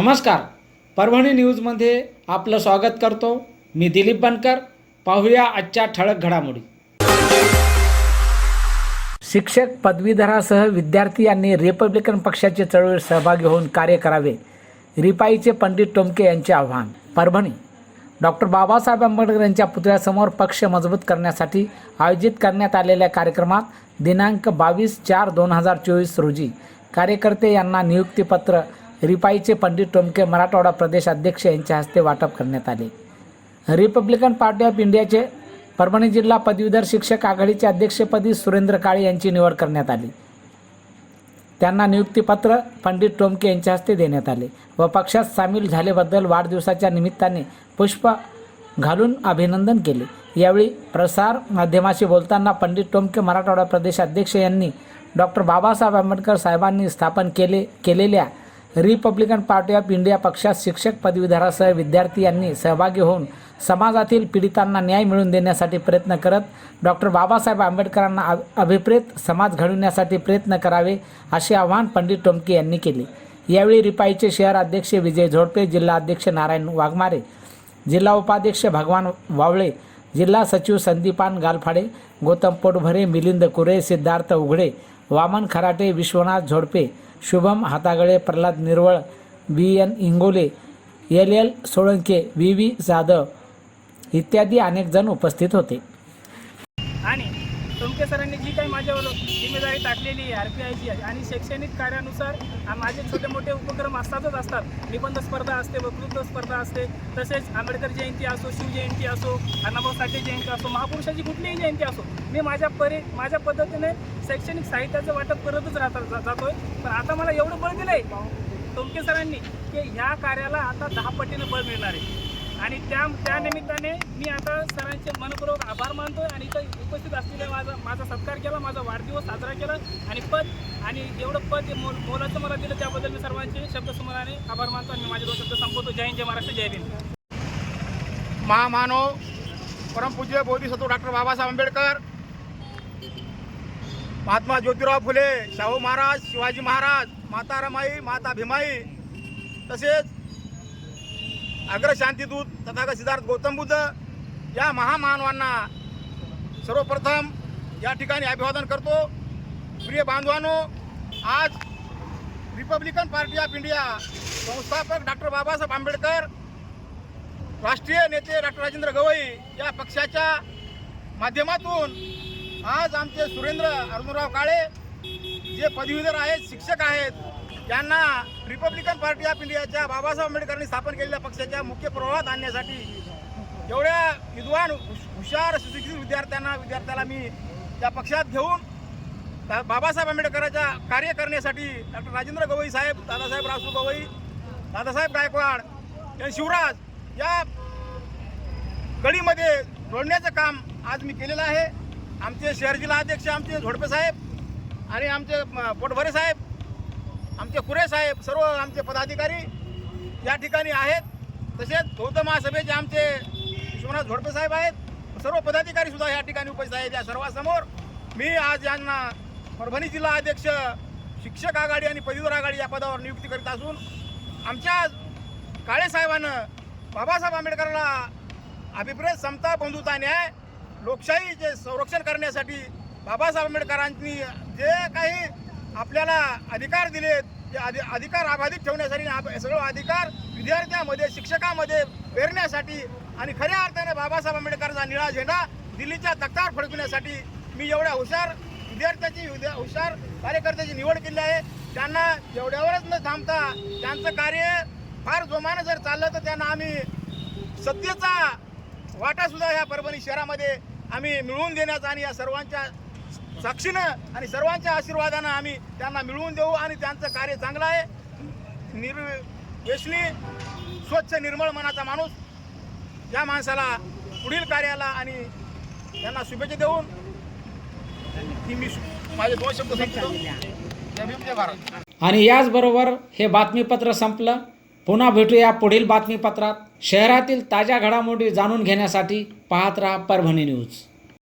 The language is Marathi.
नमस्कार. परभणी न्यूजमध्ये आपलं स्वागत करतो. मी दिलीप बनकर. पाहूया आजच्या ठळक घडामोडी. शिक्षक पदवीधरासह विद्यार्थी यांनी रिपब्लिकन पक्षाचे चळवळीत सहभागी होऊन कार्य करावे रिपाईचे पंडित टोमके यांचे आव्हान. परभणी. डॉक्टर बाबासाहेब आंबेडकर यांच्या पुतळ्यासमोर पक्ष मजबूत करण्यासाठी आयोजित करण्यात आलेल्या कार्यक्रमात दिनांक बावीस चार दोन हजार चोवीस रोजी कार्यकर्ते यांना नियुक्तीपत्र रिपाईचे पंडित टोमके मराठवाडा प्रदेश अध्यक्ष यांच्या हस्ते वाटप करण्यात आले. रिपब्लिकन पार्टी ऑफ इंडियाचे परभणी जिल्हा पदवीधर शिक्षक आघाडीचे अध्यक्षपदी सुरेंद्र काळे यांची निवड करण्यात आली. त्यांना नियुक्तीपत्र पंडित टोमके यांच्या हस्ते देण्यात आले व पक्षात सामील झाल्याबद्दल वाढदिवसाच्या निमित्ताने पुष्प घालून अभिनंदन केले. यावेळी प्रसार माध्यमाशी बोलताना पंडित टोमके मराठवाडा प्रदेश अध्यक्ष यांनी डॉक्टर बाबासाहेब आंबेडकर साहेबांनी स्थापन केले केलेल्या रिपब्लिकन पार्टी ऑफ इंडिया पक्षात शिक्षक पदवीधरासह विद्यार्थी यांनी सहभागी होऊन समाजातील पीडितांना न्याय मिळवून देण्यासाठी प्रयत्न करत डॉक्टर बाबासाहेब आंबेडकरांना अभिप्रेत समाज घडविण्यासाठी प्रयत्न करावे असे आवाहन पंडित टोमके यांनी केले. यावेळी रिपाईचे शहर अध्यक्ष विजय झोडपे जिल्हा अध्यक्ष नारायण वाघमारे जिल्हा उपाध्यक्ष भगवान वावळे जिल्हा सचिव Sandipan Galphade Gautam Potbhare Milind Kure Siddharth Ughade Waman Kharate Vishwanath Zodpe Shubham Hatagale Pralhad Nirwal B N Ingole L L Solanke V V Jadhav इत्यादी अनेक जण उपस्थित होते. टोमके सरांनी जी काही माझ्यावर जिम्मेदारी टाकलेली आहे आर पी आयची आणि शैक्षणिक कार्यानुसार माझे छोटे मोठे उपक्रम असतातच असतात. निबंध स्पर्धा असते वक्तृत्व स्पर्धा असते तसेच आंबेडकर जयंती असो शिवजयंती असो अण्णाभाऊ साठे जयंती असो महापुरुषाची कुठलीही जयंती असो मी माझ्या परी माझ्या पद्धतीने शैक्षणिक साहित्याचं वाटप करतच राहता जातो जातोय. पण आता मला एवढं बळ दिलंय टोमके सरांनी की ह्या कार्याला आता दहा पटीनं बळ मिळणार आहे. आणि त्या त्या निमित्ताने मी आता सरांचे मनपूर्वक आभार मानतोय आणि इथं उपस्थित असलेल्या माझा माझा सत्कार केला माझा वाढदिवस साजरा केला आणि पद आणि एवढं पद हे मोल मोलाचं मला दिलं त्याबद्दल मी सर्वांचे शब्दसमोराने आभार मानतो आणि मी माझे दोन शब्द संपवतो. जय हिंद जय महाराष्ट्र जय भीम. महामानव परमपूज्य बोधिसत्व डॉक्टर बाबासाहेब आंबेडकर महात्मा ज्योतिराव फुले शाहू महाराज शिवाजी महाराज माता रमाई माता भीमाई तसेच अग्रशांतीदूत तथागत सिद्धार्थ गौतम बुद्ध या महामानवांना सर्वप्रथम या ठिकाणी अभिवादन करतो. प्रिय बांधवांनो आज रिपब्लिकन पार्टी ऑफ इंडिया संस्थापक डॉक्टर बाबासाहेब आंबेडकर राष्ट्रीय नेते डॉक्टर राजेंद्र गवई या पक्षाच्या माध्यमातून आज आमचे सुरेंद्र अर्जुनराव काळे जे पदवीधर आहेत शिक्षक आहेत त्यांना रिपब्लिकन पार्टी ऑफ इंडियाच्या बाबासाहेब आंबेडकरांनी स्थापन केलेल्या पक्षाच्या मुख्य प्रवाहात आणण्यासाठी एवढ्या विद्वान हुश- हुशार सुशिक्षित विद्यार्थ्यांना विद्यार्थ्याला मी त्या पक्षात घेऊन बाबासाहेब आंबेडकरांच्या कार्य करण्यासाठी डॉक्टर राजेंद्र गवई साहेब दादासाहेब रासू गवई दादासाहेब गायकवाड आणि शिवराज या गडीमध्ये जोडण्याचं काम आज मी केलेलं आहे. आमचे शहर जिल्हा अध्यक्ष आमचे झोडपे साहेब आणि आमचे पोटभरे साहेब आमचे कुरे साहेब सर्व आमचे पदाधिकारी या ठिकाणी आहेत. तसेच बौद्ध महासभेचे आमचे विश्वनाथ झोडपे साहेब आहेत. सर्व पदाधिकारी सुद्धा या ठिकाणी उपस्थित आहेत या सर्वांसमोर. मी आज यांना परभणी जिल्हा अध्यक्ष शिक्षक आघाडी आणि पदवीधर आघाडी या पदावर नियुक्ती करीत असून आमच्या काळेसाहेबानं बाबासाहेब आंबेडकरांना अभिप्रेत समता बंधुता न्याय लोकशाहीचे संरक्षण करण्यासाठी बाबासाहेब आंबेडकरांनी जे काही आपल्याला अधिकार दिलेत ते अधि अधिकार अबाधित ठेवण्यासाठी आणि आप- सर्व अधिकार विद्यार्थ्यामध्ये शिक्षकामध्ये पेरण्यासाठी आणि खऱ्या अर्थाने बाबासाहेब आंबेडकरांचा निळा झेंडा दिल्लीच्या तक्तार फडकविण्यासाठी मी एवढ्या हुशार विद्यार्थ्याची हुशार कार्यकर्त्याची निवड केली आहे. त्यांना एवढ्यावरच न थांबता त्यांचं कार्य फार जोमानं जर चाललं तर त्यांना आम्ही सत्तेचा वाटासुद्धा ह्या परभणी शहरामध्ये आम्ही मिळवून देण्याचा आणि या सर्वांच्या साक्षीनं आणि सर्वांच्या आशीर्वादानं आम्ही त्यांना मिळवून देऊ आणि त्यांचं कार्य चांगलं आहे. निर्वेशनी स्वच्छ निर्मळ मनाचा माणूस या माणसाला पुढील कार्याला आणि त्यांना शुभेच्छा देऊन मी माझे दोन शब्द भारत. आणि याचबरोबर हे बातमीपत्र संपलं. पुन्हा भेटूया पुढील बातमीपत्रात. शहरातील ताज्या घडामोडी जाणून घेण्यासाठी पाहत राहा परभणी न्यूज.